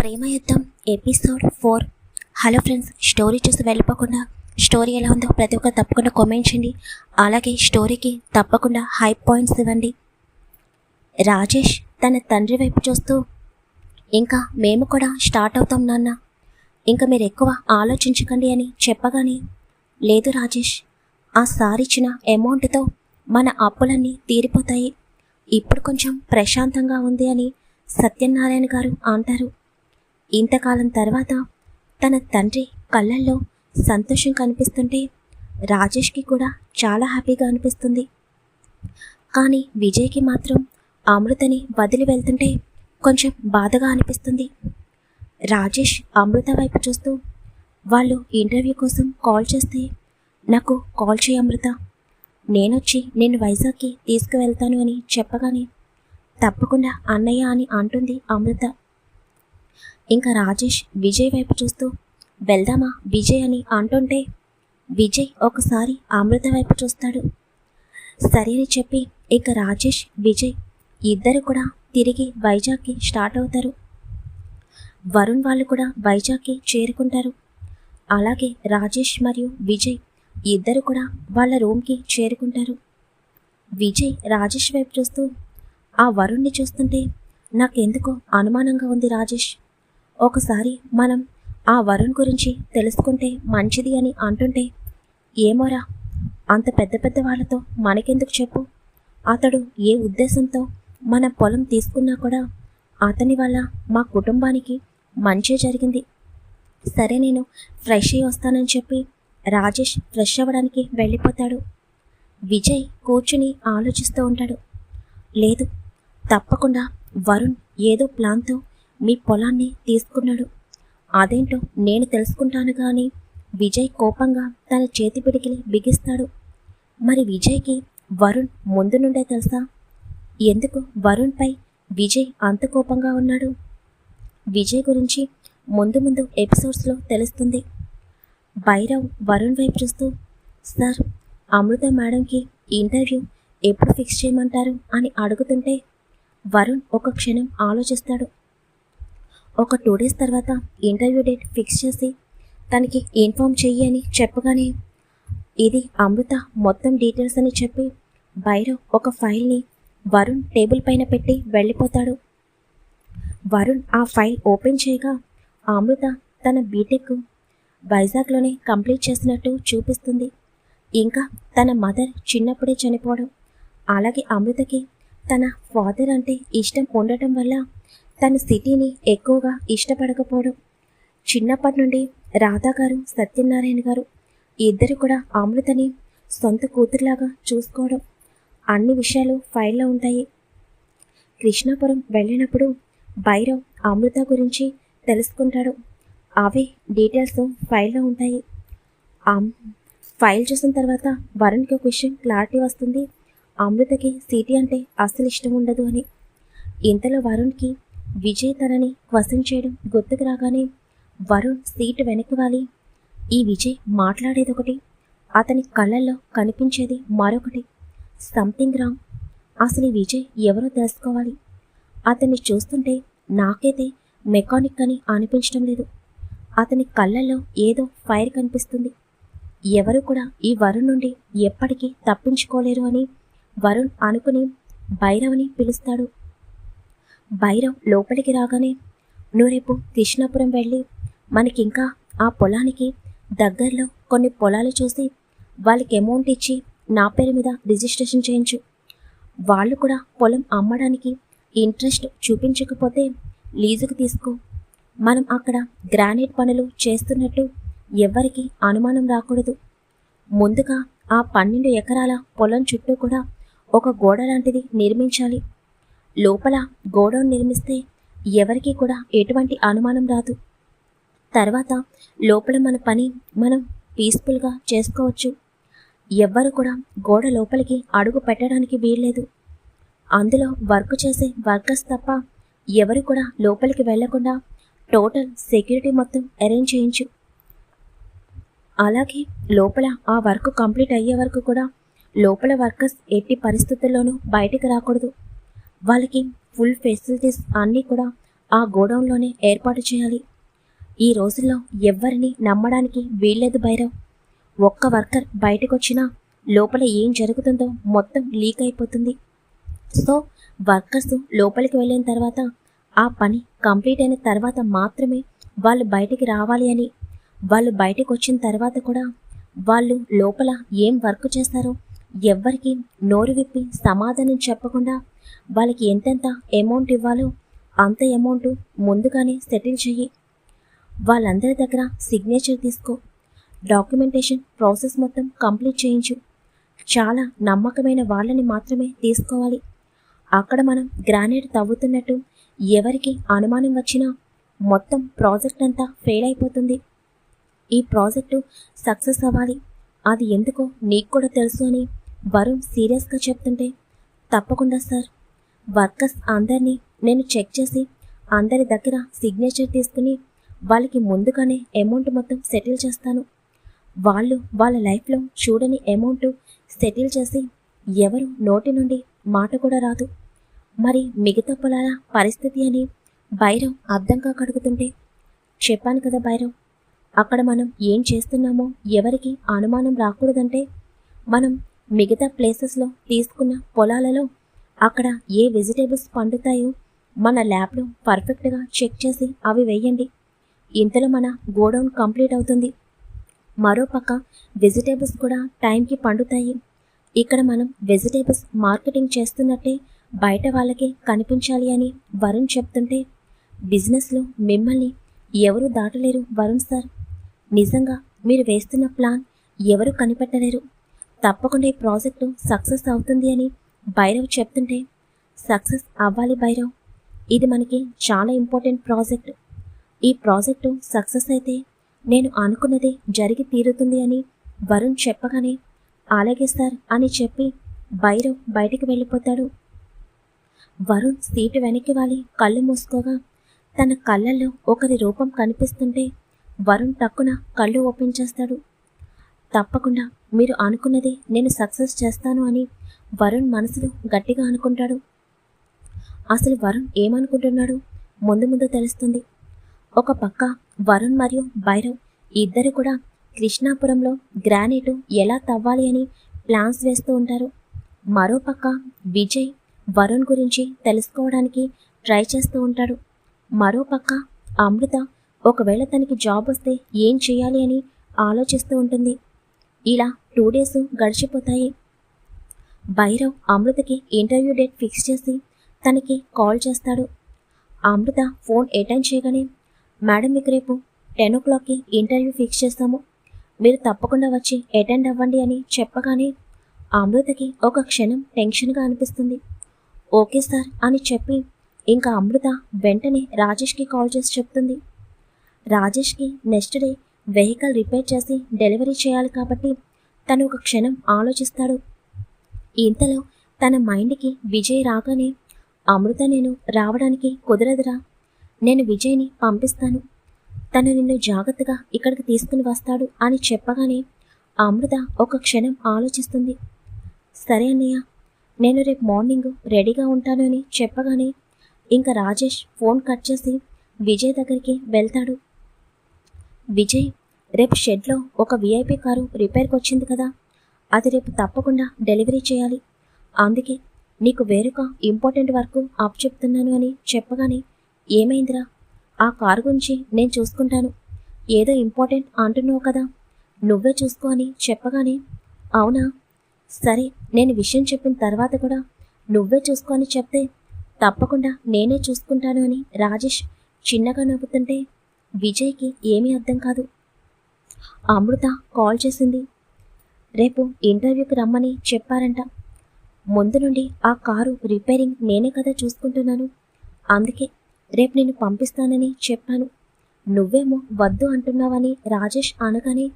ప్రేమ యుద్ధం episode four. Hello friends story చూసి వెళ్ళిపోకుండా స్టోరీ ఎలా ఉందో ప్రతి ఒక్కరు తప్పకుండా కామెంట్ చేయండి. అలాగే స్టోరీకి తప్పకుండా హై పాయింట్స్ ఇవ్వండి. రాజేష్ తన తండ్రి వైపు చూస్తూ ఇంకా మేము కూడా స్టార్ట్ అవుతాం నాన్న. ఇంకా మీరు ఎక్కువ ఆలోచించకండి అని చెప్పగానే లేదు రాజేష్ ఆ సార్ ఇచ్చిన అమౌంట్తో మన అప్పులన్నీ తీరిపోతాయి. ఇప్పుడు కొంచెం ప్రశాంతంగా ఉంది అని సత్యనారాయణ గారు అంటారు. ఇంతకాలం తర్వాత తన తండ్రి కళ్ళల్లో సంతోషం కనిపిస్తుంటే రాజేష్కి కూడా చాలా హ్యాపీగా అనిపిస్తుంది. కానీ విజయ్కి మాత్రం అమృతని వదిలి వెళ్తుంటే కొంచెం బాధగా అనిపిస్తుంది. రాజేష్ అమృత వైపు చూస్తూ వాళ్ళు ఇంటర్వ్యూ కోసం కాల్ చేస్తే నాకు కాల్ చేయి అమృత. నేనొచ్చి నేను వైజాగ్కి తీసుకువెళ్తాను అని చెప్పగానే తప్పకుండా అన్నయ్య అని అంటుంది అమృత. ఇంకా రాజేష్ విజయ్ వైపు చూస్తూ వెళ్దామా విజయ్ అని అంటుంటే విజయ్ ఒకసారి అమృత వైపు చూస్తాడు. సరే అని చెప్పి ఇక రాజేష్ విజయ్ ఇద్దరు కూడా తిరిగి వైజాగ్కి స్టార్ట్ అవుతారు. వరుణ్ వాళ్ళు కూడా వైజాగ్కి చేరుకుంటారు. అలాగే రాజేష్ మరియు విజయ్ ఇద్దరు కూడా వాళ్ళ రూమ్కి చేరుకుంటారు. విజయ్ రాజేష్ వైపు చూస్తూ ఆ వరుణ్ణి చూస్తుంటే నాకెందుకో అనుమానంగా ఉంది రాజేష్. ఒకసారి మనం ఆ వరుణ్ గురించి తెలుసుకుంటే మంచిది అని అంటుంటే ఏమోరా అంత పెద్ద పెద్ద వాళ్ళతో మనకెందుకు చెప్పు? అతడు ఏ ఉద్దేశంతో మన పొలం తీసుకున్నా కూడా అతని వల్ల మా కుటుంబానికి మంచి జరిగింది. సరే నేను ఫ్రెష్ అయ్యి వస్తానని చెప్పి రాజేష్ ఫ్రెష్ అవ్వడానికి వెళ్ళిపోతాడు. విజయ్ కూర్చుని ఆలోచిస్తూ ఉంటాడు. లేదు తప్పకుండా వరుణ్ ఏదో ప్లాన్తో మీ పొలాన్ని తీసుకున్నాడు. అదేంటో నేను తెలుసుకుంటాను కానీ విజయ్ కోపంగా తన చేతి పిడికిలి బిగిస్తాడు. మరి విజయ్కి వరుణ్ ముందు నుండే తెలుసా? ఎందుకు వరుణ్పై విజయ్ అంత కోపంగా ఉన్నాడు? విజయ్ గురించి ముందు ముందు ఎపిసోడ్స్లో తెలుస్తుంది. భైరవ్ వరుణ్ వైపు చూస్తూ సార్ అమృత మేడంకి ఇంటర్వ్యూ ఎప్పుడు ఫిక్స్ చేయమంటారు? అని అడుగుతుంటే వరుణ్ ఒక క్షణం ఆలోచిస్తాడు. ఒక టూ డేస్ తర్వాత ఇంటర్వ్యూ డేట్ ఫిక్స్ చేసి తనకి ఇన్ఫామ్ చెయ్యి అని చెప్పగానే ఇది అమృత మొత్తం డీటెయిల్స్ అని చెప్పి బయట ఒక ఫైల్ని వరుణ్ టేబుల్ పైన పెట్టి వెళ్ళిపోతాడు. వరుణ్ ఆ ఫైల్ ఓపెన్ చేయగా అమృత తన బీటెక్ వైజాగ్లోనే కంప్లీట్ చేసినట్టు చూపిస్తుంది. ఇంకా తన మదర్ చిన్నప్పుడే చనిపోవడం. అలాగే అమృతకి తన ఫాదర్ అంటే ఇష్టం ఉండటం వల్ల తన సిటీని ఎక్కువగా ఇష్టపడకపోవడం. చిన్నప్పటి నుండి రాధా గారు సత్యనారాయణ గారు ఇద్దరు కూడా అమృతని సొంత కూతురులాగా చూసుకోవడం. అన్ని విషయాలు ఫైల్లో ఉంటాయి. కృష్ణాపురం వెళ్ళినప్పుడు భైరవ్ అమృత గురించి తెలుసుకుంటాడు. అవే డీటెయిల్స్ ఫైల్లో ఉంటాయి. ఫైల్ చూసిన తర్వాత వరుణ్కి ఒక విషయం క్లారిటీ వస్తుంది. అమృతకి సిటీ అంటే అస్సలు ఇష్టం ఉండదు అని. ఇంతలో వరుణ్కి విజయ్ తనని క్వశ్చన్ చేయడం గుర్తుకు రాగానే వరుణ్ సీటు వెనక్కి వాలి. ఈ విజయ్ మాట్లాడేది ఒకటి అతని కళ్ళల్లో కనిపించేది మరొకటి. Something wrong. అసలు ఈ విజయ్ ఎవరో తెలుసుకోవాలి. అతన్ని చూస్తుంటే నాకైతే మెకానిక్ అని అనిపించడం లేదు. అతని కళ్ళల్లో ఏదో ఫైర్ కనిపిస్తుంది. ఎవరు కూడా ఈ వరుణ్ నుండి ఎప్పటికీ తప్పించుకోలేరు అని వరుణ్ అనుకుని భైరవ్ని పిలుస్తాడు. భైరవ్ లోపలికి రాగానే నువ్వు రేపు కృష్ణాపురం వెళ్ళి మనకింకా ఆ పొలానికి దగ్గరలో కొన్ని పొలాలు చూసి వాళ్ళకి అమౌంట్ ఇచ్చి నా పేరు మీద రిజిస్ట్రేషన్ చేయించు. వాళ్ళు కూడా పొలం అమ్మడానికి ఇంట్రెస్ట్ చూపించకపోతే లీజుకు తీసుకో. మనం అక్కడ గ్రానైట్ పనులు చేస్తున్నట్టు ఎవ్వరికీ అనుమానం రాకూడదు. ముందుగా ఆ పన్నెండు ఎకరాల పొలం చుట్టూ కూడా ఒక గోడ లాంటిది నిర్మించాలి. లోపల గోడౌన్ నిర్మిస్తే ఎవరికీ కూడా ఎటువంటి అనుమానం రాదు. తర్వాత లోపల మన పని మనం పీస్ఫుల్గా చేసుకోవచ్చు. ఎవ్వరు కూడా గోడ లోపలికి అడుగు పెట్టడానికి వీల్లేదు. అందులో వర్క్ చేసే వర్కర్స్ తప్ప ఎవరు కూడా లోపలికి వెళ్ళకుండా టోటల్ సెక్యూరిటీ మొత్తం అరేంజ్ చేయించు. అలాగే లోపల ఆ వర్క్ కంప్లీట్ అయ్యే వరకు కూడా లోపల వర్కర్స్ ఎట్టి పరిస్థితుల్లోనూ బయటికి రాకూడదు. వాళ్ళకి ఫుల్ ఫెసిలిటీస్ అన్నీ కూడా ఆ గోడౌన్లోనే ఏర్పాటు చేయాలి. ఈ రోజుల్లో ఎవ్వరిని నమ్మడానికి వీల్లేదు భైరవ్. ఒక్క వర్కర్ బయటకొచ్చినా లోపల ఏం జరుగుతుందో మొత్తం లీక్ అయిపోతుంది. సో వర్కర్స్ లోపలికి వెళ్ళిన తర్వాత ఆ పని కంప్లీట్ అయిన తర్వాత మాత్రమే వాళ్ళు బయటికి రావాలి అని. వాళ్ళు బయటకు వచ్చిన తర్వాత కూడా వాళ్ళు లోపల ఏం వర్క్ చేస్తారో ఎవ్వరికి నోరు విప్పి సమాధానం చెప్పకుండా వాళ్ళకి ఎంతెంత అమౌంట్ ఇవ్వాలో అంత అమౌంట్ ముందుగానే సెటిల్ చెయ్యి. వాళ్ళందరి దగ్గర సిగ్నేచర్ తీసుకో. డాక్యుమెంటేషన్ ప్రాసెస్ మొత్తం కంప్లీట్ చేయించు. చాలా నమ్మకమైన వాళ్ళని మాత్రమే తీసుకోవాలి. అక్కడ మనం గ్రానైట్ తవ్వుతున్నట్టు ఎవరికి అనుమానం వచ్చినా మొత్తం ప్రాజెక్ట్ అంతా ఫెయిల్ అయిపోతుంది. ఈ ప్రాజెక్టు సక్సెస్ అవ్వాలి. అది ఎందుకో నీకు కూడా తెలుసు అని వరుణ్ సీరియస్గా చెప్తుంటే తప్పకుండా సార్. వర్కర్స్ అందరినీ నేను చెక్ చేసి అందరి దగ్గర సిగ్నేచర్ తీసుకుని వాళ్ళకి ముందుగానే అమౌంట్ మొత్తం సెటిల్ చేస్తాను. వాళ్ళు వాళ్ళ లైఫ్లో చూడని అమౌంట్ సెటిల్ చేసి ఎవరు నోటి నుండి మాట కూడా రాదు. మరి మిగతా పొలాల పరిస్థితి అని భైరవ్ అర్థంగా కడుగుతుంటే చెప్పాను కదా భైరవ్ అక్కడ మనం ఏం చేస్తున్నామో ఎవరికి అనుమానం రాకూడదంటే మనం మిగతా ప్లేసెస్లో తీసుకున్న పొలాలలో అక్కడ ఏ వెజిటేబుల్స్ పండుతాయో మన ల్యాబ్లో పర్ఫెక్ట్గా చెక్ చేసి అవి వేయండి. ఇంతలో మన గోడౌన్ కంప్లీట్ అవుతుంది. మరోపక్క వెజిటేబుల్స్ కూడా టైంకి పండుతాయి. ఇక్కడ మనం వెజిటేబుల్స్ మార్కెటింగ్ చేస్తున్నట్టే బయట వాళ్ళకి కనిపించాలి అని వరుణ్ చెప్తుంటే బిజినెస్లో మిమ్మల్ని ఎవరు దాటలేరు వరుణ్ సార్. నిజంగా మీరు వేస్తున్న ప్లాన్ ఎవరు కనిపెట్టలేరు? తప్పకుండా ఈ ప్రాజెక్టు సక్సెస్ అవుతుంది అని భైరవ్ చెప్తుంటే సక్సెస్ అవ్వాలి భైరవ్. ఇది మనకి చాలా ఇంపార్టెంట్ ప్రాజెక్ట్. ఈ ప్రాజెక్టు సక్సెస్ అయితే నేను అనుకున్నది జరిగి తీరుతుంది అని వరుణ్ చెప్పగానే అలాగే సార్ అని చెప్పి భైరవ్ బయటికి వెళ్ళిపోతాడు. వరుణ్ సీటు వెనక్కి వాలి కళ్ళు మూసుకోగా తన కళ్ళల్లో ఒకరి రూపం కనిపిస్తుంటే వరుణ్ టక్కున కళ్ళు ఓపెన్ చేస్తాడు. తప్పకుండా. మీరు అనుకున్నది నేను సక్సెస్ చేస్తాను అని వరుణ్ మనసులో గట్టిగా అనుకుంటాడు. అసలు వరుణ్ ఏమనుకుంటున్నాడు? ముందు ముందు తెలుస్తుంది. ఒక పక్క వరుణ్ మరియు భైరవ్ ఇద్దరు కూడా కృష్ణాపురంలో గ్రానైట్ ఎలా తవ్వాలి అని ప్లాన్స్ వేస్తూ ఉంటారు. మరోపక్క విజయ్ వరుణ్ గురించి తెలుసుకోవడానికి ట్రై చేస్తూ ఉంటాడు. మరోపక్క అమృత ఒకవేళ తనకి జాబ్ వస్తే ఏం చేయాలి అని ఆలోచిస్తూ ఉంటుంది. ఇలా టూ డేస్ గడిచిపోతాయి. భైరవ్ అమృతకి ఇంటర్వ్యూ డేట్ ఫిక్స్ చేసి తనకి కాల్ చేస్తాడు. అమృత ఫోన్ అటెండ్ చేయగానే మేడం మీకు రేపు టెన్ ఓ క్లాక్కి ఇంటర్వ్యూ ఫిక్స్ చేస్తాము. మీరు తప్పకుండా వచ్చి అటెండ్ అవ్వండి అని చెప్పగానే అమృతకి ఒక క్షణం టెన్షన్గా అనిపిస్తుంది. ఓకే సార్ అని చెప్పి ఇంకా అమృత వెంటనే రాజేష్కి కాల్ చేసి చెప్తుంది. రాజేష్కి నెక్స్ట్ డే వెహికల్ రిపేర్ చేసి డెలివరీ చేయాలి కాబట్టి తను ఒక క్షణం ఆలోచిస్తాడు. ఇంతలో తన మైండ్కి విజయ్ రాగానే అమృత నేను రావడానికి కుదరదురా. నేను విజయ్ని పంపిస్తాను. తను నిన్ను జాగ్రత్తగా ఇక్కడికి తీసుకుని వస్తాడు అని చెప్పగానే అమృత ఒక క్షణం ఆలోచిస్తుంది. సరే అన్నయ్య నేను రేపు మార్నింగ్ రెడీగా ఉంటాను అని చెప్పగానే ఇంకా రాజేష్ ఫోన్ కట్ చేసి విజయ్ దగ్గరికి వెళ్తాడు. విజయ్ రేపు షెడ్లో ఒక వీఐపీ కారు రిపేర్కి వచ్చింది కదా. అది రేపు తప్పకుండా డెలివరీ చేయాలి. అందుకే నీకు వేరొక ఇంపార్టెంట్ వర్క్ అప్ చెప్తున్నాను అని చెప్పగానే ఏమైందిరా? ఆ కారు గురించి నేను చూసుకుంటాను. ఏదో ఇంపార్టెంట్ అంటున్నావు కదా. నువ్వే చూసుకో అని చెప్పగానే అవునా? సరే నేను విషయం చెప్పిన తర్వాత కూడా నువ్వే చూసుకో అని చెప్తే తప్పకుండా నేనే చూసుకుంటాను అని రాజేష్ చిన్నగా నవ్వుతుంటే విజయ్కి ఏమీ అర్థం కాదు. అమృత కాల్ చేసింది. రేపు ఇంటర్వ్యూకి రమ్మని చెప్పారంట. ముందు నుండి ఆ కారు రిపేరింగ్ నేనే కదా చూసుకుంటున్నాను. అందుకే రేపు నేను పంపిస్తానని చెప్పాను. నువ్వేమో వద్దు అంటున్నావని రాజేష్ అనగానే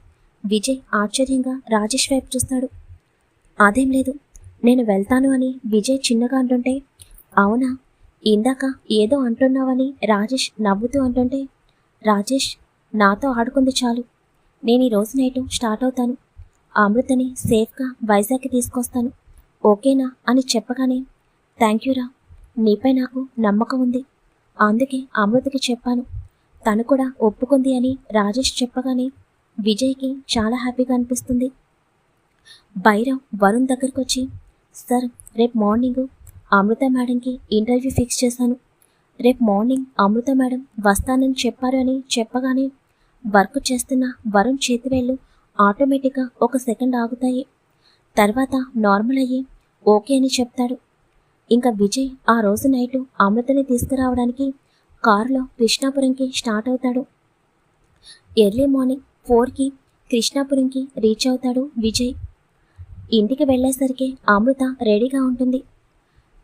విజయ్ ఆశ్చర్యంగా రాజేష్ వైపు చూస్తాడు. అదేం లేదు నేను వెళ్తాను అని విజయ్ చిన్నగా అంటుంటే అవునా ఇందాక ఏదో అంటున్నావని రాజేష్ నవ్వుతూ అంటుంటే రాజేష్ నాతో ఆడుకుంది చాలు. నేను ఈ రోజు నైట్ స్టార్ట్ అవుతాను. అమృతని సేఫ్గా వైజాగ్కి తీసుకొస్తాను. ఓకేనా అని చెప్పగానే థ్యాంక్ యూరా నీపై నాకు నమ్మకం ఉంది. అందుకే అమృతకి చెప్పాను. తను కూడా ఒప్పుకుంది అని రాజేష్ చెప్పగానే విజయ్కి చాలా హ్యాపీగా అనిపిస్తుంది. భైరవ్ వరుణ్ దగ్గరకు వచ్చి సార్ రేపు మార్నింగ్ అమృత మేడంకి ఇంటర్వ్యూ ఫిక్స్ చేశాను. రేపు మార్నింగ్ అమృత మేడం వస్తానని చెప్పారు అని చెప్పగానే వర్క్ చేస్తున్న వరుణ్ చేతివేళ్ళు ఆటోమేటిక్గా ఒక సెకండ్ ఆగుతాయి. తర్వాత నార్మల్ అయ్యి ఓకే అని చెప్తాడు. ఇంకా విజయ్ ఆ రోజు నైటు అమృతని తీసుకురావడానికి కారులో కృష్ణాపురంకి స్టార్ట్ అవుతాడు. ఎర్లీ మార్నింగ్ ఫోర్కి కృష్ణాపురంకి రీచ్ అవుతాడు విజయ్. ఇంటికి వెళ్ళేసరికి అమృత రెడీగా ఉంటుంది.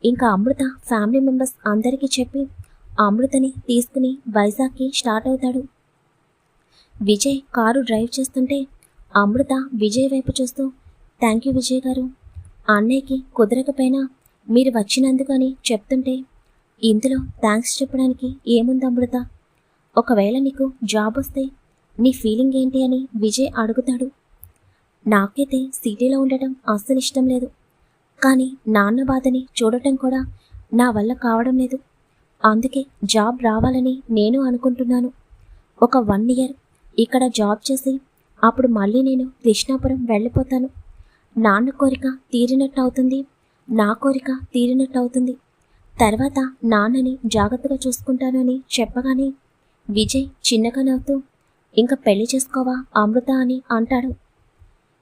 ఇంకా అమృత ఫ్యామిలీ మెంబర్స్ అందరికీ చెప్పి అమృతని తీసుకుని వైజాగ్కి స్టార్ట్ అవుతాడు. విజయ్ కారు డ్రైవ్ చేస్తుంటే అమృత విజయ్ వైపు చూస్తూ థ్యాంక్ యూ విజయ్ గారు. అన్నయ్యకి కుదరకపోయినా మీరు వచ్చినందుకు అని చెప్తుంటే ఇందులో థ్యాంక్స్ చెప్పడానికి ఏముంది అమృత? ఒకవేళ నీకు జాబ్ వస్తే నీ ఫీలింగ్ ఏంటి అని విజయ్ అడుగుతాడు. నాకైతే సిటీలో ఉండటం అస్సలు ఇష్టం లేదు. కానీ నాన్న బాధని చూడటం కూడా నా వల్ల కావడం లేదు. అందుకే జాబ్ రావాలని నేను అనుకుంటున్నాను. ఒక వన్ ఇయర్ ఇక్కడ జాబ్ చేసి అప్పుడు మళ్ళీ నేను కృష్ణాపురం వెళ్ళిపోతాను. నాన్న కోరిక తీరినట్టు అవుతుంది నా కోరిక తీరినట్టు అవుతుంది తర్వాత నాన్నని జాగ్రత్తగా చూసుకుంటానని చెప్పగానే విజయ్ చిన్నగా నవ్వుతూ ఇంకా పెళ్ళి చేసుకోవా అమృత అని అంటాడు.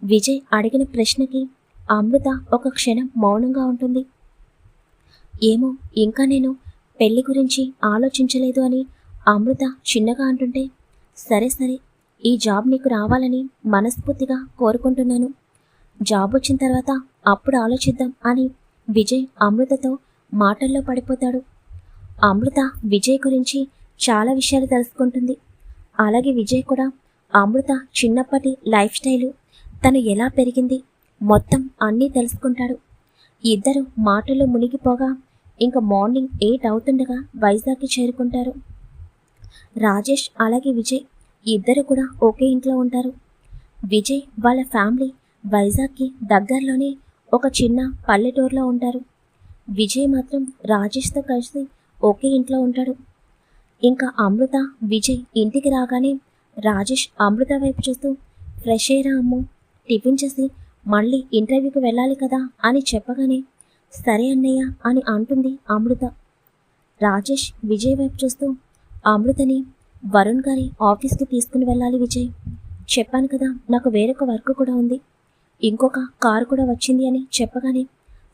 విజయ్ అడిగిన ప్రశ్నకి అమృత ఒక క్షణం మౌనంగా ఉంటుంది. ఏమో ఇంకా నేను పెళ్ళి గురించి ఆలోచించలేదు అని అమృత చిన్నగా అంటుంటే సరే సరే ఈ జాబ్ నీకు రావాలని మనస్ఫూర్తిగా కోరుకుంటున్నాను. జాబ్ వచ్చిన తర్వాత అప్పుడు ఆలోచిద్దాం అని విజయ్ అమృతతో మాటల్లో పడిపోతాడు. అమృత విజయ్ గురించి చాలా విషయాలు తెలుసుకుంటుంది. అలాగే విజయ్ కూడా అమృత చిన్నప్పటి లైఫ్ స్టైలు తను ఎలా పెరిగింది మొత్తం అన్నీ తెలుసుకుంటాడు. ఇద్దరు మాటల్లో మునిగిపోగా ఇంకా మార్నింగ్ ఎయిట్ అవుతుండగా వైజాగ్కి చేరుకుంటారు. రాజేష్ అలాగే విజయ్ ఇద్దరు కూడా ఒకే ఇంట్లో ఉంటారు. విజయ్ వాళ్ళ ఫ్యామిలీ వైజాగ్కి దగ్గరలోనే ఒక చిన్న పల్లెటూరులో ఉంటారు. విజయ్ మాత్రం రాజేష్తో కలిసి ఒకే ఇంట్లో ఉంటాడు. ఇంకా అమృత విజయ్ ఇంటికి రాగానే రాజేష్ అమృత వైపు చూస్తూ ఫ్రెష్ అయ్యరా అమ్ము టిఫిన్ చేసి మళ్ళీ ఇంటర్వ్యూకి వెళ్ళాలి కదా అని చెప్పగానే సరే అన్నయ్య అని అంటుంది అమృత. రాజేష్ విజయ్ వైపు చూస్తూ అమృతని వరుణ్ గారి ఆఫీస్కి తీసుకుని వెళ్ళాలి విజయ్. చెప్పాను కదా నాకు వేరొక వర్క్ కూడా ఉంది. ఇంకొక కారు కూడా వచ్చింది అని చెప్పగానే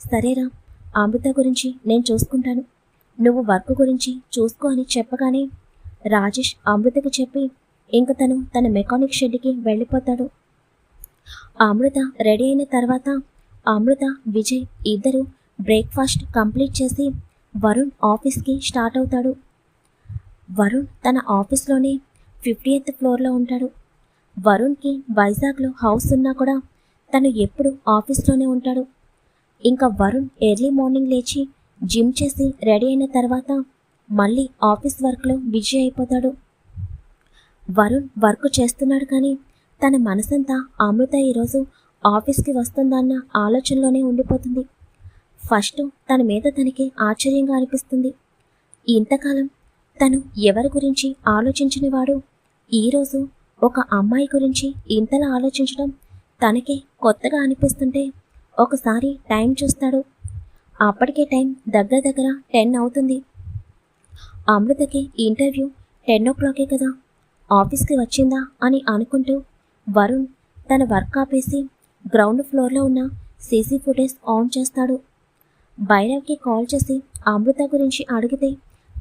సరేరా అమృత గురించి నేను చూసుకుంటాను. నువ్వు వర్క్ గురించి చూసుకో అని చెప్పగానే రాజేష్ అమృతకి చెప్పి ఇంక తను తన మెకానిక్ షెడ్కి వెళ్ళిపోతాడు. అమృత రెడీ అయిన తర్వాత అమృత విజయ్ ఇద్దరు బ్రేక్ఫాస్ట్ కంప్లీట్ చేసి వరుణ్ ఆఫీస్కి స్టార్ట్ అవుతాడు. వరుణ్ తన ఆఫీస్లోనే ఫిఫ్టీ ఎయిత్ ఫ్లోర్లో ఉంటాడు. వరుణ్కి వైజాగ్లో హౌస్ ఉన్నా కూడా తను ఎప్పుడు ఆఫీస్లోనే ఉంటాడు. ఇంకా వరుణ్ ఎర్లీ మార్నింగ్ లేచి జిమ్ చేసి రెడీ అయిన తర్వాత మళ్ళీ ఆఫీస్ వర్క్లో బిజీ అయిపోతాడు. వరుణ్ వర్క్ చేస్తున్నాడు కానీ తన మనసంతా అమృత ఈరోజు ఆఫీస్కి వస్తుందన్న ఆలోచనలోనే ఉండిపోతుంది. ఫస్ట్ తన మీద తనకి ఆశ్చర్యంగా అనిపిస్తుంది. ఇంతకాలం తను ఎవరి గురించి ఆలోచించనివాడు? ఈరోజు ఒక అమ్మాయి గురించి ఇంతలా ఆలోచించడం తనకే కొత్తగా అనిపిస్తుంటే ఒకసారి టైం చూస్తాడు. అప్పటికే టైం దగ్గర దగ్గర టెన్ అవుతుంది. అమృతకి ఇంటర్వ్యూ టెన్ ఓ క్లాకే కదా. ఆఫీస్కి వచ్చిందా అని అనుకుంటూ వరుణ్ తన వర్క్ ఆపేసి గ్రౌండ్ ఫ్లోర్లో ఉన్న సీసీ ఫుటేజ్ ఆన్ చేస్తాడు. భైరవ్కి కాల్ చేసి అమృత గురించి అడిగితే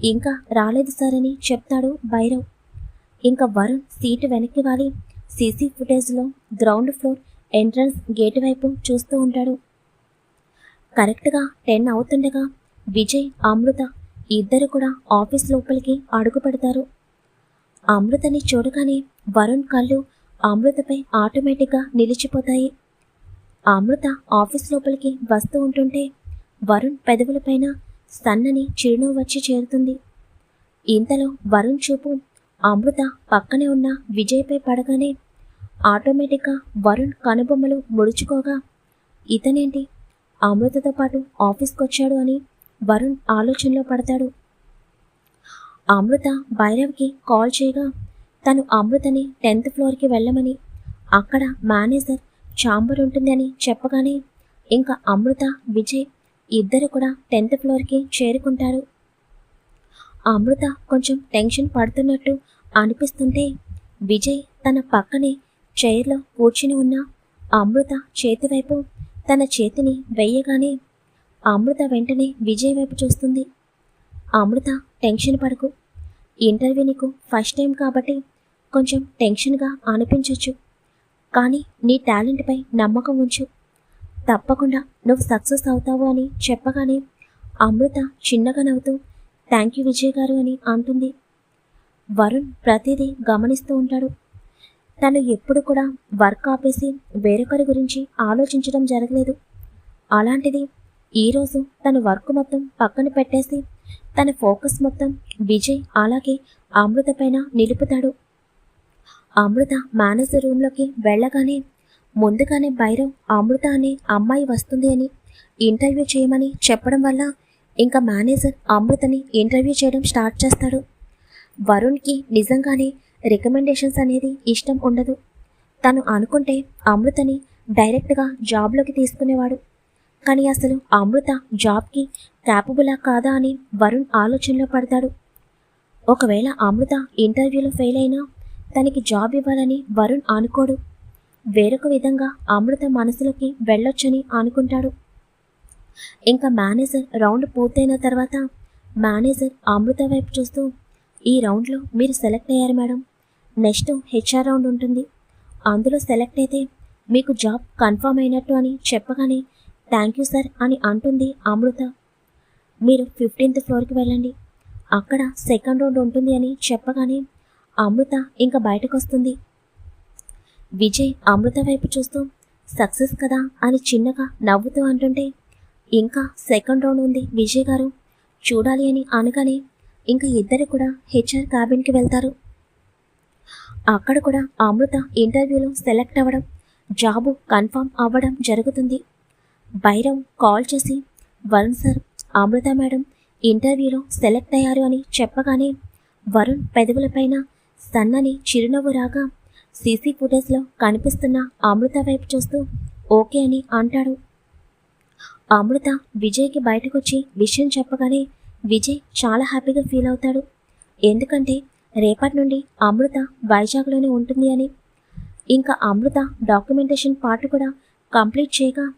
ఇంకా రాలేదు సార్ అని చెప్తాడు భైరవ్. ఇంకా వరుణ్ సీటు వెనక్కి వాలి. సీసీ ఫుటేజ్లో గ్రౌండ్ ఫ్లోర్ ఎంట్రన్స్ గేట్ వైపు చూస్తూ ఉంటాడు. కరెక్ట్గా టెన్ అవుతుండగా విజయ్ అమృత ఇద్దరు కూడా ఆఫీస్ లోపలికి అడుగు పెడతారు. అమృతని చూడగానే వరుణ్ కళ్ళు అమృతపై ఆటోమేటిక్గా నిలిచిపోతాయి. అమృత ఆఫీస్ లోపలికి వస్తూ ఉంటుంటే వరుణ్ పెదవులపైన సన్నని చిరునవ్వు వచ్చి చేరుతుంది. ఇంతలో వరుణ్ చూపు అమృత పక్కనే ఉన్న విజయ్పై పడగానే ఆటోమేటిక్గా వరుణ్ కనుబొమ్మలు ముడుచుకోగా ఇతనేంటి? అమృతతో పాటు ఆఫీస్కి వచ్చాడు అని వరుణ్ ఆలోచనలో పడతాడు. అమృత భైరవ్కి కాల్ చేయగా తను అమృతని టెన్త్ ఫ్లోర్కి వెళ్ళమని అక్కడ మేనేజర్ ఛాంబర్ ఉంటుందని చెప్పగానే ఇంకా అమృత విజయ్ ఇద్దరు కూడా టెన్త్ ఫ్లోర్కి చేరుకుంటారు. అమృత కొంచెం టెన్షన్ పడుతున్నట్టు అనిపిస్తుంటే విజయ్ తన పక్కనే చైర్లో కూర్చుని ఉన్న అమృత చేతి వైపు తన చేతిని వెయ్యగానే అమృత వెంటనే విజయ్ వైపు చూస్తుంది. అమృత టెన్షన్ పడకు. ఇంటర్వ్యూ నీకు ఫస్ట్ టైం కాబట్టి కొంచెం టెన్షన్గా అనిపించవచ్చు కానీ నీ టాలెంట్పై నమ్మకం ఉంచు. తప్పకుండా నువ్వు సక్సెస్ అవుతావు అని చెప్పగానే అమృత చిన్నగా నవ్వుతూ థ్యాంక్ యూ విజయ్ గారు అని అంటుంది. వరుణ్ ప్రతిదీ గమనిస్తూ ఉంటాడు. తను ఎప్పుడు కూడా వర్క్ ఆపేసి వేరొకరి గురించి ఆలోచించడం జరగలేదు. అలాంటిది ఈరోజు తన వర్క్ మొత్తం పక్కన పెట్టేసి తన ఫోకస్ మొత్తం విజయ్ అలాగే అమృత పైన నిలుపుతాడు. అమృత మేనేజర్ రూమ్లోకి వెళ్ళగానే ముందుగానే భైరవ్ అమృత అనే అమ్మాయి వస్తుంది అని ఇంటర్వ్యూ చేయమని చెప్పడం వల్ల ఇంకా మేనేజర్ అమృతని ఇంటర్వ్యూ చేయడం స్టార్ట్ చేస్తాడు. వరుణ్కి నిజంగానే రికమెండేషన్స్ అనేది ఇష్టం ఉండదు. తను అనుకుంటే అమృతని డైరెక్ట్గా జాబ్లోకి తీసుకునేవాడు. కానీ అసలు అమృత జాబ్కి క్యాపబులా కాదా అని వరుణ్ ఆలోచనలో పడతాడు. ఒకవేళ అమృత ఇంటర్వ్యూలో ఫెయిల్ అయినా తనకి జాబ్ ఇవ్వాలని వరుణ్ అనుకోడు. వేరొక విధంగా అమృత మనసులోకి వెళ్ళొచ్చని అనుకుంటాడు. ఇంకా మేనేజర్ రౌండ్ పూర్తయిన తర్వాత మేనేజర్ అమృత వైపు చూస్తూ ఈ రౌండ్లో మీరు సెలెక్ట్ అయ్యారు మేడం. నెక్స్ట్ హెచ్ఆర్ రౌండ్ ఉంటుంది. అందులో సెలెక్ట్ అయితే మీకు జాబ్ కన్ఫర్మ్ అయినట్టు అని చెప్పగానే థ్యాంక్ యూ సార్ అని అంటుంది అమృత. మీరు ఫిఫ్టీన్త్ ఫ్లోర్కి వెళ్ళండి. అక్కడ సెకండ్ రౌండ్ ఉంటుంది అని చెప్పగానే అమృత ఇంకా బయటకు వస్తుంది విజయ్ అమృత వైపు చూస్తూ సక్సెస్ కదా అని చిన్నగా నవ్వుతూ అంటుంటే ఇంకా సెకండ్ రౌండ్ ఉంది విజయ్ గారు. చూడాలి అని అనగానే ఇంకా ఇద్దరు కూడా హెచ్ఆర్ క్యాబిన్కి వెళ్తారు. అక్కడ కూడా అమృత ఇంటర్వ్యూలో సెలెక్ట్ అవ్వడం జాబు కన్ఫర్మ్ అవ్వడం జరుగుతుంది. భైరవ్ కాల్ చేసి వరుణ్ సార్ అమృత మేడం ఇంటర్వ్యూలో సెలెక్ట్ అయ్యారు అని చెప్పగానే వరుణ్ పెదవులపైన సన్నని చిరునవ్వు రాగా సీసీ ఫుటేజ్లో కనిపిస్తున్న అమృత వైపు చూస్తూ ఓకే అని అంటాడు. అమృత విజయ్కి బయటకొచ్చి విషయం చెప్పగానే విజయ్ చాలా హ్యాపీగా ఫీల్ అవుతాడు. ఎందుకంటే రేపటి నుండి అమృత వైజాగ్లోనే ఉంటుంది అని. ఇంకా అమృత డాక్యుమెంటేషన్ పార్ట్ కూడా కంప్లీట్ చేయగా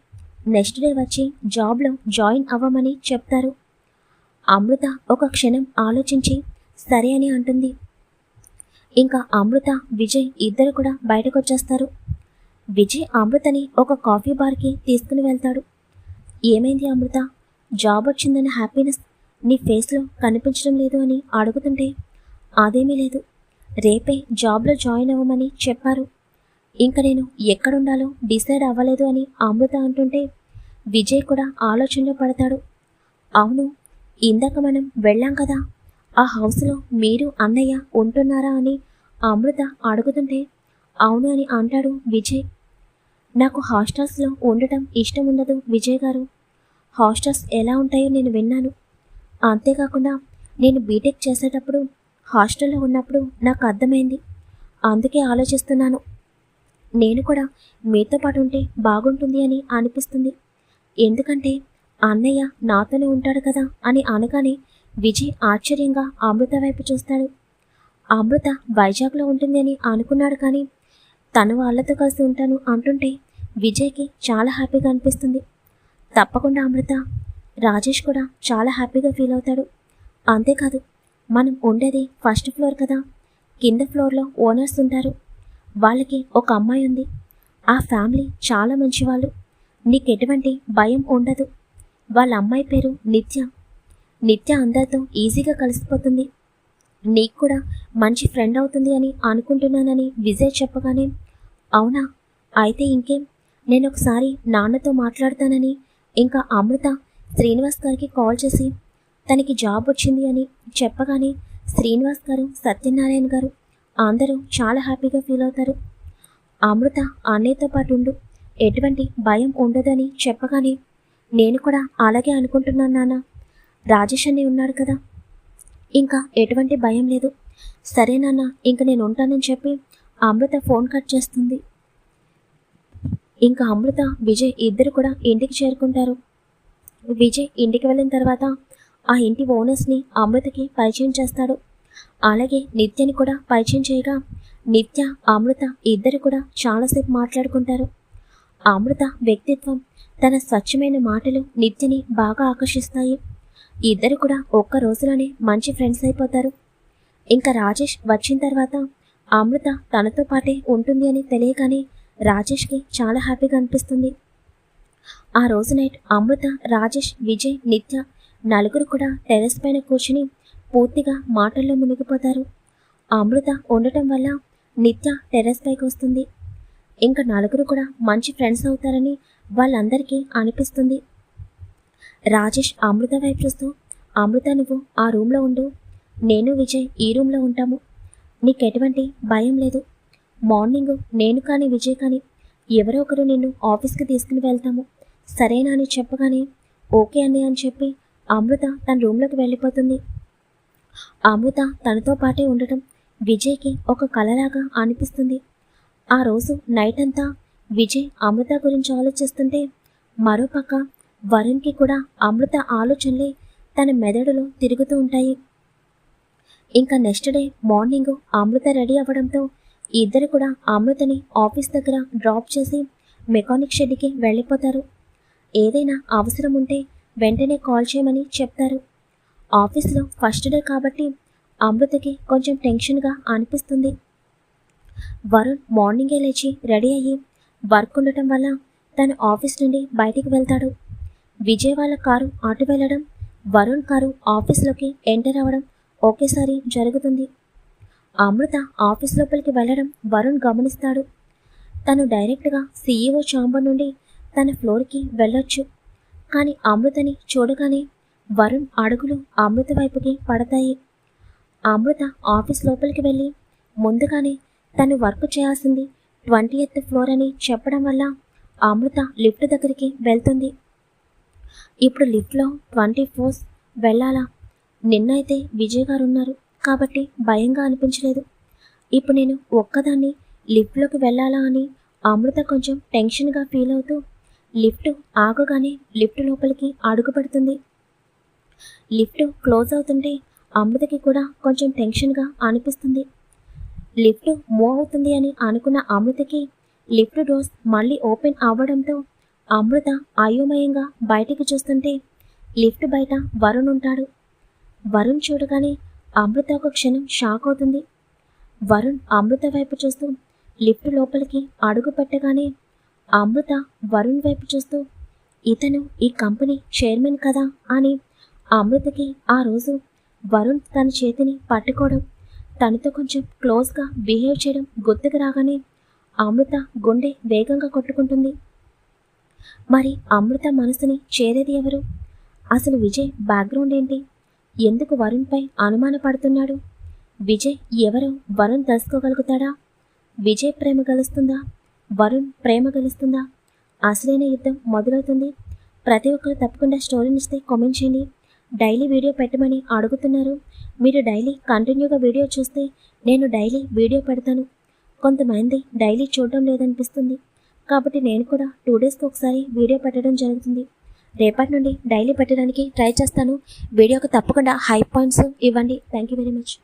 నెక్స్ట్ డే వచ్చి జాబ్లో జాయిన్ అవ్వమని చెప్తారు. అమృత ఒక క్షణం ఆలోచించి సరే అని అంటుంది. ఇంకా అమృత విజయ్ ఇద్దరు కూడా బయటకు వచ్చేస్తారు విజయ్ అమృతని ఒక కాఫీ బార్కి తీసుకుని వెళ్తాడు. ఏమైంది అమృత? జాబ్ వచ్చిందన్న హ్యాపీనెస్ నీ ఫేస్లో కనిపించడం లేదు అని అడుగుతుంటే అదేమీ లేదు. రేపే జాబ్లో జాయిన్ అవ్వమని చెప్పారు. ఇంకా నేను ఎక్కడుండాలో డిసైడ్ అవ్వలేదు అని అమృత అంటుంటే విజయ్ కూడా ఆలోచనలో పడతాడు. అవును ఇందాక మనం వెళ్ళాం కదా. ఆ హౌస్లో మీరు అన్నయ్య ఉంటున్నారా అని అమృత అడుగుతుంటే అవును అని అంటాడు విజయ్. నాకు హాస్టల్స్లో ఉండటం ఇష్టం ఉండదు విజయ్ గారు. హాస్టల్స్ ఎలా ఉంటాయో నేను విన్నాను. అంతేకాకుండా నేను బీటెక్ చేసేటప్పుడు హాస్టల్లో ఉన్నప్పుడు నాకు అర్థమైంది. అందుకే ఆలోచిస్తున్నాను. నేను కూడా మీతో పాటు ఉంటే బాగుంటుంది అని అనిపిస్తుంది. ఎందుకంటే అన్నయ్య నాతోనే ఉంటాడు కదా అని అనగానే విజయ్ ఆశ్చర్యంగా అమృత వైపు చూస్తాడు. అమృత వైజాగ్లో ఉంటుందని అనుకున్నాడు కానీ తను వాళ్ళతో కలిసి ఉంటాను అంటుంటే విజయ్కి చాలా హ్యాపీగా అనిపిస్తుంది. తప్పకుండా అమృత రాజేష్ కూడా చాలా హ్యాపీగా ఫీల్ అవుతాడు. అంతేకాదు మనం ఉండేది ఫస్ట్ ఫ్లోర్ కదా. కింద ఫ్లోర్లో ఓనర్స్ ఉంటారు. వాళ్ళకి ఒక అమ్మాయి ఉంది. ఆ ఫ్యామిలీ చాలా మంచివాళ్ళు. నీకు ఎటువంటి భయం ఉండదు. వాళ్ళ అమ్మాయి పేరు నిత్య. నిత్య అందరితో ఈజీగా కలిసిపోతుంది. నీకు కూడా మంచి ఫ్రెండ్ అవుతుంది అని అనుకుంటున్నానని విజయ్ చెప్పగానే అవునా? అయితే ఇంకేం? నేను ఒకసారి నాన్నతో మాట్లాడతానని ఇంకా అమృత శ్రీనివాస్ గారికి కాల్ చేసి తనకి జాబ్ వచ్చింది అని చెప్పగానే శ్రీనివాస్ గారు సత్యనారాయణ గారు అందరూ చాలా హ్యాపీగా ఫీల్ అవుతారు. అమృత అన్నయ్యతో పాటు ఉండు. ఎటువంటి భయం ఉండదని చెప్పగానే నేను కూడా అలాగే అనుకుంటున్నాను నాన్న. రాజేష్ అని ఉన్నాడు కదా. ఇంకా ఎటువంటి భయం లేదు. సరే నాన్న ఇంక నేను ఉంటానని చెప్పి అమృత ఫోన్ కట్ చేస్తుంది. ఇంకా అమృత విజయ్ ఇద్దరు కూడా ఇంటికి చేరుకుంటారు. విజయ్ ఇంటికి వెళ్ళిన తర్వాత ఆ ఇంటి ఓనర్స్ని అమృతకి పరిచయం చేస్తాడు. అలాగే నిత్యని కూడా పరిచయం చేయగా నిత్య అమృత ఇద్దరు కూడా చాలాసేపు మాట్లాడుకుంటారు. అమృత వ్యక్తిత్వం తన స్వచ్ఛమైన మాటలు నిత్యని బాగా ఆకర్షిస్తాయి. ఇద్దరు కూడా ఒక్క రోజులోనే మంచి ఫ్రెండ్స్ అయిపోతారు. ఇంకా రాజేష్ వచ్చిన తర్వాత అమృత తనతో పాటే ఉంటుంది అని తెలియగానే రాజేష్కి చాలా హ్యాపీగా అనిపిస్తుంది. ఆ రోజు నైట్ అమృత రాజేష్ విజయ్ నిత్య నలుగురు కూడా టెరెస్ పైన కూర్చుని పూర్తిగా మాటల్లో మునిగిపోతారు. అమృత ఉండటం వల్ల నిత్య టెరెస్ పైకి వస్తుంది. ఇంకా నలుగురు కూడా మంచి ఫ్రెండ్స్ అవుతారని వాళ్ళందరికీ అనిపిస్తుంది. రాజేష్ అమృత వైపు చూస్తూ అమృత నువ్వు ఆ రూమ్లో ఉండు. నేను విజయ్ ఈ రూమ్లో ఉంటాము. నీకు ఎటువంటి భయం లేదు. మార్నింగ్ నేను కానీ విజయ్ కానీ ఎవరో ఒకరు నిన్ను ఆఫీస్కి తీసుకుని వెళ్తాము. సరేనా అని చెప్పగానే ఓకే అండి అని చెప్పి అమృత తన రూమ్లోకి వెళ్ళిపోతుంది. అమృత తనతో పాటే ఉండటం విజయ్కి ఒక కలలాగా అనిపిస్తుంది. ఆ రోజు నైట్ అంతా విజయ్ అమృత గురించి ఆలోచిస్తుంటే మరోపక్క వరుణ్కి కూడా అమృత ఆలోచనలే తన మెదడులో తిరుగుతూ ఉంటాయి. ఇంకా next day morning Amrutha ready అవ్వడంతో ఇద్దరు కూడా అమృతని ఆఫీస్ దగ్గర డ్రాప్ చేసి మెకానిక్ షెడ్కి వెళ్ళిపోతారు. ఏదైనా అవసరం ఉంటే వెంటనే కాల్ చేయమని చెప్తారు. ఆఫీస్లో ఫస్ట్ డే కాబట్టి అమృతకి కొంచెం టెన్షన్గా అనిపిస్తుంది. వరుణ్ మార్నింగే లేచి రెడీ అయ్యి వర్క్ ఉండటం వల్ల తన ఆఫీస్ నుండి బయటికి వెళ్తాడు. విజయ్ వాళ్ళ కారు అటు వెళ్ళడం వరుణ్ కారు ఆఫీస్లోకి ఎంటర్ అవ్వడం ఒకేసారి జరుగుతుంది. అమృత ఆఫీస్ లోపలికి వెళ్ళడం వరుణ్ గమనిస్తాడు. తను డైరెక్ట్గా సీఈఓ ఛాంబర్ నుండి తన ఫ్లోర్కి వెళ్ళొచ్చు. కానీ అమృతని చూడగానే వరుణ్ అడుగులు అమృత వైపుకి పడతాయి. అమృత ఆఫీస్ లోపలికి వెళ్ళి ముందుగానే తను వర్క్ చేయాల్సింది ట్వంటీ ఎత్ ఫ్లోర్ అని చెప్పడం వల్ల అమృత లిఫ్ట్ దగ్గరికి వెళ్తుంది. ఇప్పుడు లిఫ్ట్లో ట్వంటీ ఫోర్స్ వెళ్ళాలా? నిన్నైతే విజయ్ గారు ఉన్నారు. కాబట్టి భయంగా అనిపించలేదు. ఇప్పుడు నేను ఒక్కదాన్ని లిఫ్ట్లోకి వెళ్ళాలా అని అమృత కొంచెం టెన్షన్గా ఫీల్ అవుతూ లిఫ్ట్ ఆగగానే లిఫ్ట్ లోపలికి అడుగుపడుతుంది లిఫ్ట్ క్లోజ్ అవుతుంటే అమృతకి కూడా కొంచెం టెన్షన్గా అనిపిస్తుంది. లిఫ్ట్ మూవ్ అవుతుంది అని అనుకున్న అమృతకి లిఫ్ట్ డోర్స్ మళ్ళీ ఓపెన్ అవ్వడంతో అమృత అయోమయంగా బయటికి చూస్తుంటే లిఫ్ట్ బయట వరుణ్ ఉంటాడు. వరుణ్ చూడగానే అమృత ఒక క్షణం షాక్ అవుతుంది. వరుణ్ అమృత వైపు చూస్తూ లిఫ్ట్ లోపలికి అడుగు పెట్టగానే అమృత వరుణ్ వైపు చూస్తూ ఇతను ఈ కంపెనీ చైర్మన్ కదా? అని అమృతకి ఆ రోజు వరుణ్ తన చేతిని పట్టుకోవడం తనతో కొంచెం క్లోజ్గా బిహేవ్ చేయడం గుర్తుకు రాగానే అమృత గుండె వేగంగా కొట్టుకుంటుంది. మరి అమృత మనసుని చేరేది ఎవరు? అసలు విజయ్ బ్యాక్గ్రౌండ్ ఏంటి? ఎందుకు వరుణ్పై అనుమాన పడుతున్నాడు విజయ్ ఎవరో వరుణ్ తెలుసుకోగలుగుతాడా? విజయ్ ప్రేమ గెలుస్తుందా? వరుణ్ ప్రేమ గెలుస్తుందా? అసలైన యుద్ధం మొదలవుతుంది. ప్రతి ఒక్కరు తప్పకుండా స్టోరీని ఇస్తే కామెంట్ చేయండి. డైలీ వీడియో పెట్టమని అడుగుతున్నారు. మీరు డైలీ కంటిన్యూగా వీడియో చూస్తే నేను డైలీ వీడియో పెడతాను. కొంతమంది డైలీ చూడడం లేదనిపిస్తుంది. కాబట్టి నేను కూడా టూ డేస్కి ఒకసారి వీడియో పెట్టడం జరుగుతుంది. రేపటి నుండి డైలీ పెట్టడానికి ట్రై చేస్తాను. వీడియోకి తప్పకుండా హై పాయింట్స్ ఇవ్వండి. Thank you very much